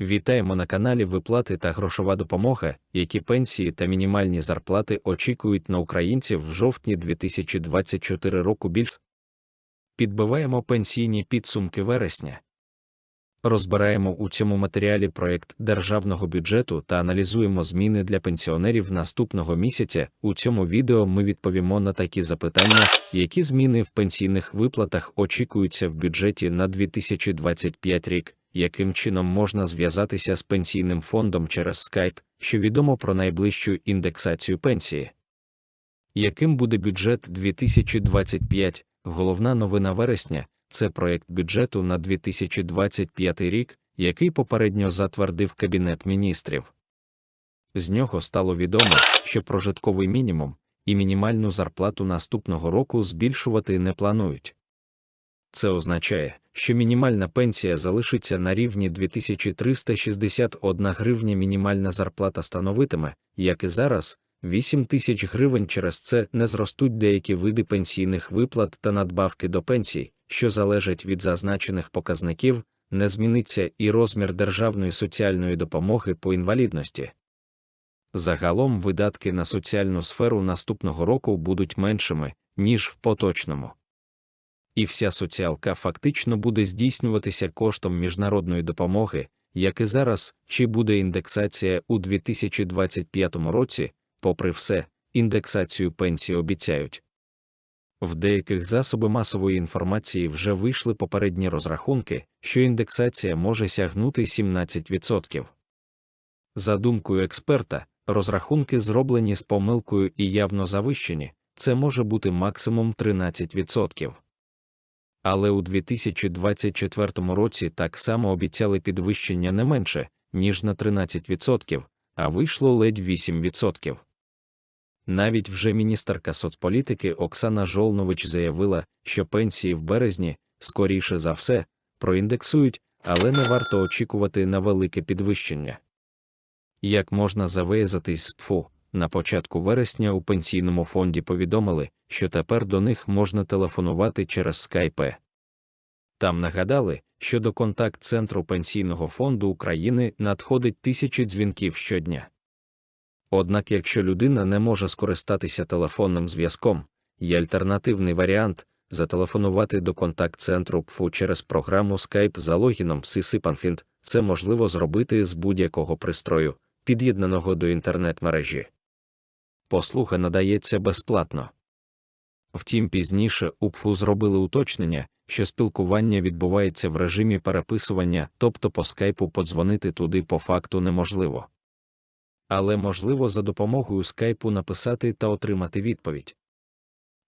Вітаємо на каналі Виплати та грошова допомога, які пенсії та мінімальні зарплати очікують на українців в жовтні 2024 року більш. Підбиваємо пенсійні підсумки вересня. Розбираємо у цьому матеріалі проєкт державного бюджету та аналізуємо зміни для пенсіонерів наступного місяця. У цьому відео ми відповімо на такі запитання, які зміни в пенсійних виплатах очікуються в бюджеті на 2025 рік, яким чином можна зв'язатися з пенсійним фондом через Skype, що відомо про найближчу індексацію пенсії. Яким буде бюджет 2025? Головна новина вересня це проєкт бюджету на 2025 рік, який попередньо затвердив Кабінет міністрів. З нього стало відомо, що прожитковий мінімум і мінімальну зарплату наступного року збільшувати не планують. Це означає, що мінімальна пенсія залишиться на рівні 2361 гривня мінімальна зарплата становитиме, як і зараз, 8 тисяч гривень через це не зростуть деякі види пенсійних виплат та надбавки до пенсій, що залежать від зазначених показників, не зміниться і розмір державної соціальної допомоги по інвалідності. Загалом видатки на соціальну сферу наступного року будуть меншими, ніж в поточному. І вся соціалка фактично буде здійснюватися коштом міжнародної допомоги, як і зараз, чи буде індексація у 2025 році, попри все, індексацію пенсії обіцяють. В деяких засоби масової інформації вже вийшли попередні розрахунки, що індексація може сягнути 17%. За думкою експерта, розрахунки зроблені з помилкою і явно завищені, це може бути максимум 13%. Але у 2024 році так само обіцяли підвищення не менше, ніж на 13%, а вийшло ледь 8%. Навіть вже міністерка соцполітики Оксана Жолнович заявила, що пенсії в березні, скоріше за все, проіндексують, але не варто очікувати на велике підвищення. Як можна завиязатись з ПФУ, на початку вересня у пенсійному фонді повідомили, що тепер до них можна телефонувати через скайпе. Там нагадали, що до контакт-центру Пенсійного фонду України надходить тисячі дзвінків щодня. Однак, якщо людина не може скористатися телефонним зв'язком, є альтернативний варіант зателефонувати до контакт-центру ПФУ через програму Skype за логіном SysIpanFint. Це можливо зробити з будь-якого пристрою, під'єднаного до інтернет-мережі. Послуга надається безплатно. Втім, пізніше у ПФУ зробили уточнення, що спілкування відбувається в режимі переписування, тобто по скайпу подзвонити туди по факту неможливо але можливо за допомогою скайпу написати та отримати відповідь.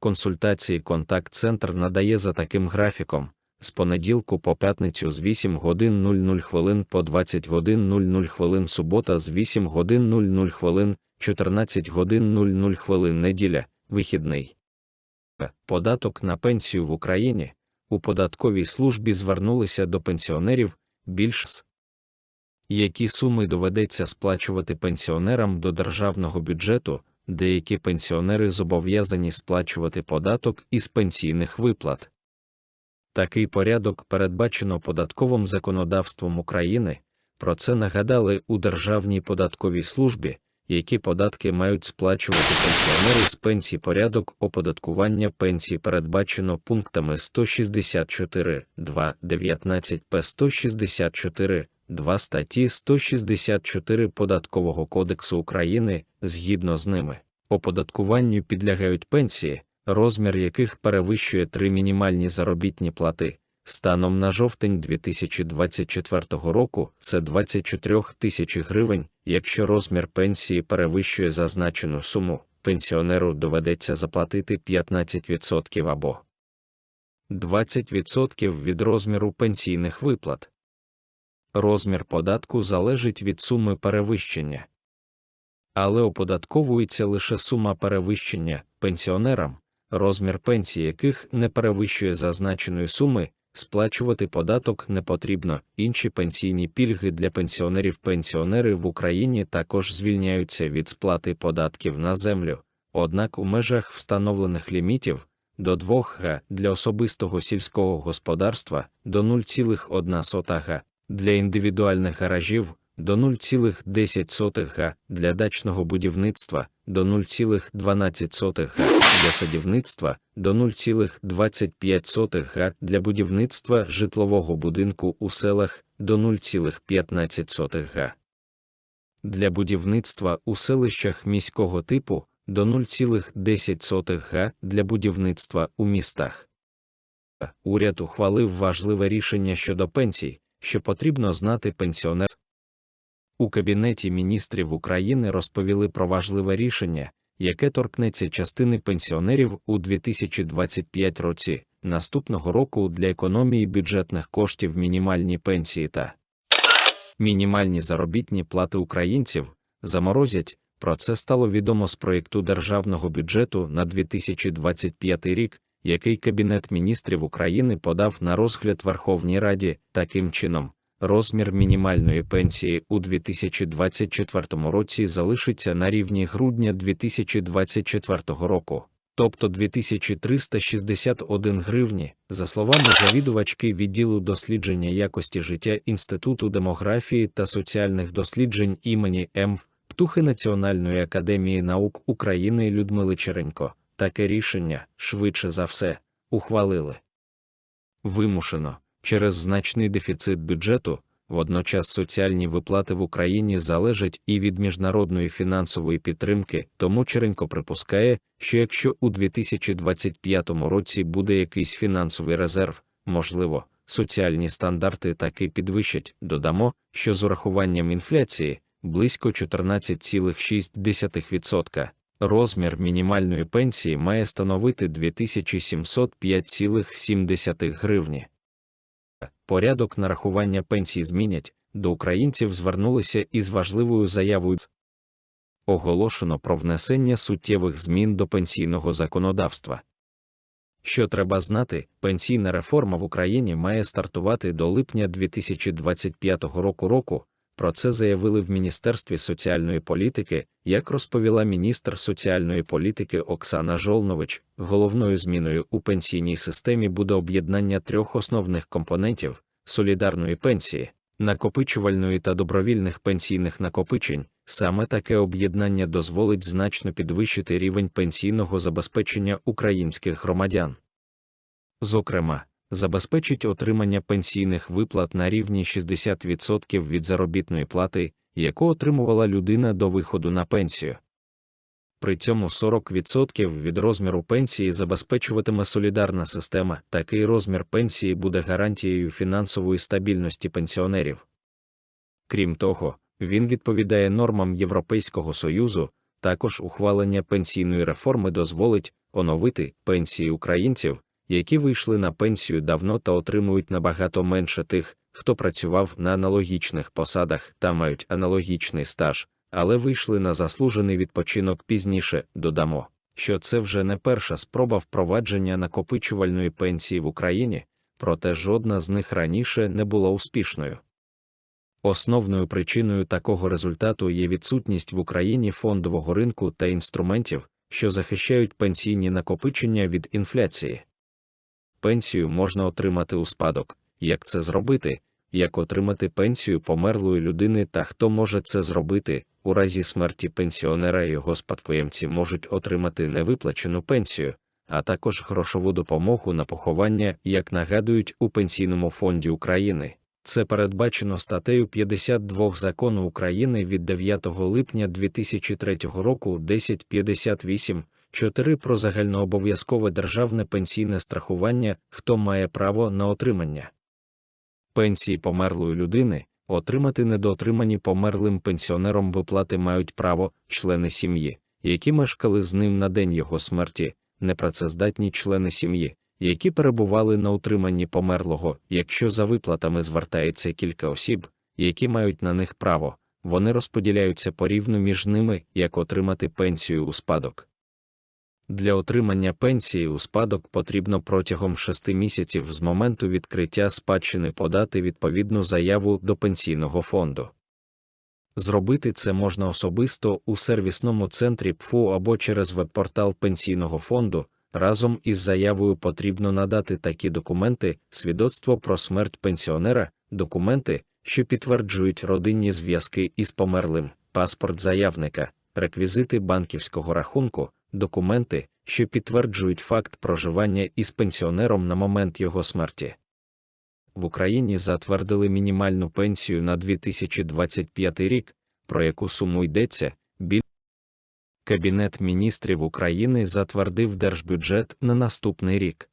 Консультації контакт-центр надає за таким графіком з понеділку по п'ятницю з 8 годин 00 хвилин по 20 годин 00 хвилин субота з 8 годин 00 хвилин 14 годин 00 хвилин неділя, вихідний. Податок на пенсію в Україні у податковій службі звернулися до пенсіонерів більш з які суми доведеться сплачувати пенсіонерам до державного бюджету, деякі пенсіонери зобов'язані сплачувати податок із пенсійних виплат. Такий порядок передбачено податковим законодавством України, про це нагадали у Державній податковій службі, які податки мають сплачувати пенсіонери з пенсії порядок оподаткування пенсії передбачено пунктами 164, 2, 19 П 164, 2 статті 164 Податкового кодексу України, згідно з ними, оподаткуванню підлягають пенсії, розмір яких перевищує три мінімальні заробітні плати. Станом на жовтень 2024 року це 24 тисячі гривень. Якщо розмір пенсії перевищує зазначену суму, пенсіонеру доведеться заплатити 15% або 20% від розміру пенсійних виплат розмір податку залежить від суми перевищення. Але оподатковується лише сума перевищення пенсіонерам, розмір пенсії яких не перевищує зазначеної суми, сплачувати податок не потрібно. Інші пенсійні пільги для пенсіонерів пенсіонери в Україні також звільняються від сплати податків на землю, однак у межах встановлених лімітів до 2 га для особистого сільського господарства до 0,1 га Для індивідуальних гаражів до 0,10 га, для дачного будівництва до 0,12 га, для садівництва до 0,25 га, для будівництва житлового будинку у селах до 0,15 га. Для будівництва у селищах міського типу до 0,10 га для будівництва у містах. Уряд ухвалив важливе рішення щодо пенсій, що потрібно знати пенсіонер. У Кабінеті міністрів України розповіли про важливе рішення, яке торкнеться частини пенсіонерів у 2025 році, наступного року для економії бюджетних коштів мінімальні пенсії та мінімальні заробітні плати українців заморозять. Про це стало відомо з проєкту державного бюджету на 2025 рік, який Кабінет міністрів України подав на розгляд Верховній Раді. Таким чином, розмір мінімальної пенсії у 2024 році залишиться на рівні грудня 2024 року, тобто 2361 гривні, за словами завідувачки відділу дослідження якості життя Інституту демографії та соціальних досліджень імені М. Птухи Національної академії наук України Людмили Черенко, таке рішення, швидше за все, ухвалили. Вимушено, через значний дефіцит бюджету, водночас соціальні виплати в Україні залежать і від міжнародної фінансової підтримки, тому Черенко припускає, що якщо у 2025 році буде якийсь фінансовий резерв, можливо, соціальні стандарти таки підвищать, додамо, що з урахуванням інфляції близько 14,6%. Розмір мінімальної пенсії має становити 2705,7 гривні. Порядок нарахування пенсій змінять, до українців звернулися із важливою заявою. Оголошено про внесення суттєвих змін до пенсійного законодавства. Що треба знати, пенсійна реформа в Україні має стартувати до липня 2025 року року, про це заявили в Міністерстві соціальної політики, як розповіла міністр соціальної політики Оксана Жолнович, головною зміною у пенсійній системі буде об'єднання трьох основних компонентів солідарної пенсії, накопичувальної та добровільних пенсійних накопичень. Саме таке об'єднання дозволить значно підвищити рівень пенсійного забезпечення українських громадян. Зокрема, забезпечить отримання пенсійних виплат на рівні 60% від заробітної плати, яку отримувала людина до виходу на пенсію. При цьому 40% від розміру пенсії забезпечуватиме солідарна система, такий розмір пенсії буде гарантією фінансової стабільності пенсіонерів. Крім того, він відповідає нормам Європейського Союзу, також ухвалення пенсійної реформи дозволить оновити пенсії українців, які вийшли на пенсію давно та отримують набагато менше тих, хто працював на аналогічних посадах та мають аналогічний стаж, але вийшли на заслужений відпочинок пізніше, додамо, що це вже не перша спроба впровадження накопичувальної пенсії в Україні, проте жодна з них раніше не була успішною. Основною причиною такого результату є відсутність в Україні фондового ринку та інструментів, що захищають пенсійні накопичення від інфляції пенсію можна отримати у спадок, як це зробити, як отримати пенсію померлої людини та хто може це зробити, у разі смерті пенсіонера його спадкоємці можуть отримати невиплачену пенсію, а також грошову допомогу на поховання, як нагадують у Пенсійному фонді України. Це передбачено статтею 52 закону України від 9 липня 2003 року 1058 4 про загальнообов'язкове державне пенсійне страхування, хто має право на отримання пенсії померлої людини, отримати недоотримані померлим пенсіонером виплати мають право члени сім'ї, які мешкали з ним на день його смерті, непрацездатні члени сім'ї, які перебували на утриманні померлого, якщо за виплатами звертається кілька осіб, які мають на них право, вони розподіляються порівну між ними, як отримати пенсію у спадок. Для отримання пенсії у спадок потрібно протягом шести місяців з моменту відкриття спадщини подати відповідну заяву до пенсійного фонду. Зробити це можна особисто у сервісному центрі ПФУ або через веб-портал пенсійного фонду. Разом із заявою потрібно надати такі документи, свідоцтво про смерть пенсіонера, документи, що підтверджують родинні зв'язки із померлим, паспорт заявника, реквізити банківського рахунку, документи, що підтверджують факт проживання із пенсіонером на момент його смерті. В Україні затвердили мінімальну пенсію на 2025 рік, про яку суму йдеться. Біль... Кабінет міністрів України затвердив держбюджет на наступний рік.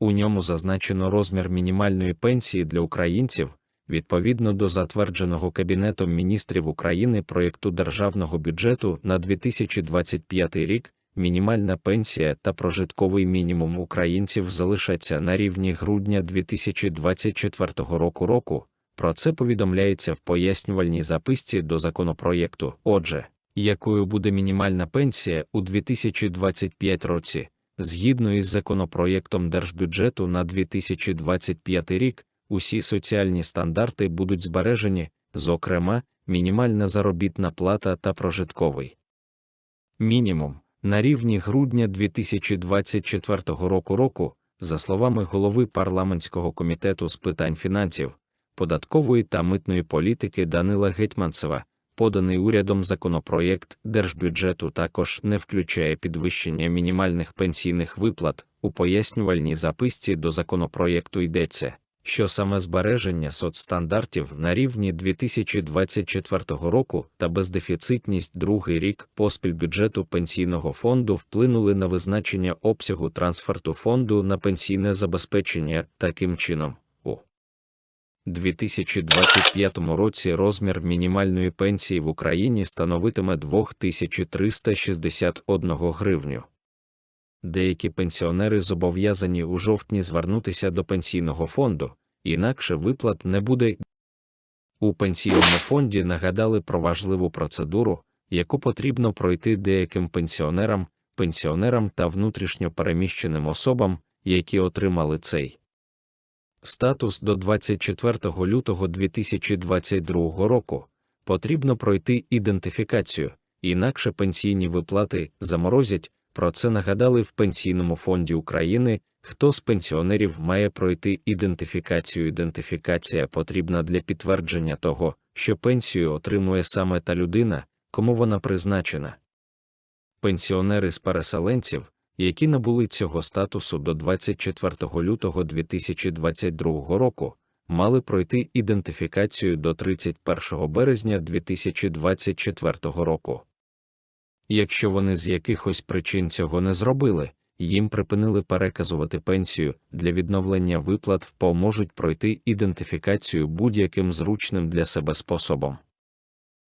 У ньому зазначено розмір мінімальної пенсії для українців відповідно до затвердженого Кабінетом міністрів України проєкту державного бюджету на 2025 рік. Мінімальна пенсія та прожитковий мінімум українців залишаться на рівні грудня 2024 року року. Про це повідомляється в пояснювальній записці до законопроєкту. Отже, якою буде мінімальна пенсія у 2025 році, згідно із законопроєктом держбюджету на 2025 рік, усі соціальні стандарти будуть збережені, зокрема, мінімальна заробітна плата та прожитковий мінімум на рівні грудня 2024 року року, за словами голови парламентського комітету з питань фінансів, податкової та митної політики Данила Гетьманцева, поданий урядом законопроєкт держбюджету також не включає підвищення мінімальних пенсійних виплат. У пояснювальній записці до законопроєкту йдеться, що саме збереження соцстандартів на рівні 2024 року та бездефіцитність другий рік поспіль бюджету пенсійного фонду вплинули на визначення обсягу трансферту фонду на пенсійне забезпечення таким чином. У 2025 році розмір мінімальної пенсії в Україні становитиме 2361 гривню. Деякі пенсіонери зобов'язані у жовтні звернутися до пенсійного фонду, інакше виплат не буде. У пенсійному фонді нагадали про важливу процедуру, яку потрібно пройти деяким пенсіонерам, пенсіонерам та внутрішньо переміщеним особам, які отримали цей статус до 24 лютого 2022 року. Потрібно пройти ідентифікацію, інакше пенсійні виплати заморозять. Про це нагадали в Пенсійному фонді України, хто з пенсіонерів має пройти ідентифікацію. Ідентифікація потрібна для підтвердження того, що пенсію отримує саме та людина, кому вона призначена. Пенсіонери з переселенців, які набули цього статусу до 24 лютого 2022 року, мали пройти ідентифікацію до 31 березня 2024 року. Якщо вони з якихось причин цього не зробили, їм припинили переказувати пенсію для відновлення виплат ВПО пройти ідентифікацію будь-яким зручним для себе способом.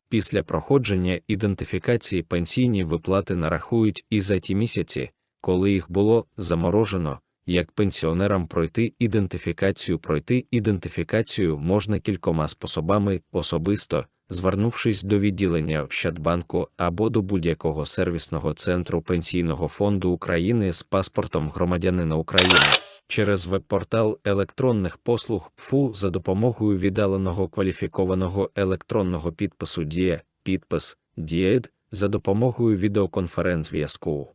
Після проходження ідентифікації пенсійні виплати нарахують і за ті місяці, коли їх було заморожено, як пенсіонерам пройти ідентифікацію пройти ідентифікацію можна кількома способами особисто звернувшись до відділення Ощадбанку або до будь-якого сервісного центру Пенсійного фонду України з паспортом громадянина України. Через веб-портал електронних послуг ПФУ за допомогою віддаленого кваліфікованого електронного підпису Дія, підпис ДІЕД за допомогою відеоконференц-зв'язку.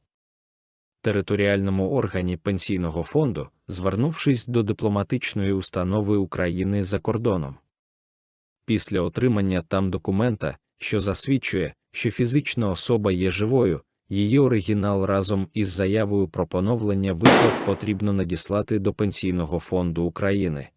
Територіальному органі пенсійного фонду, звернувшись до дипломатичної установи України за кордоном після отримання там документа, що засвідчує, що фізична особа є живою, її оригінал разом із заявою про поновлення виплат потрібно надіслати до Пенсійного фонду України.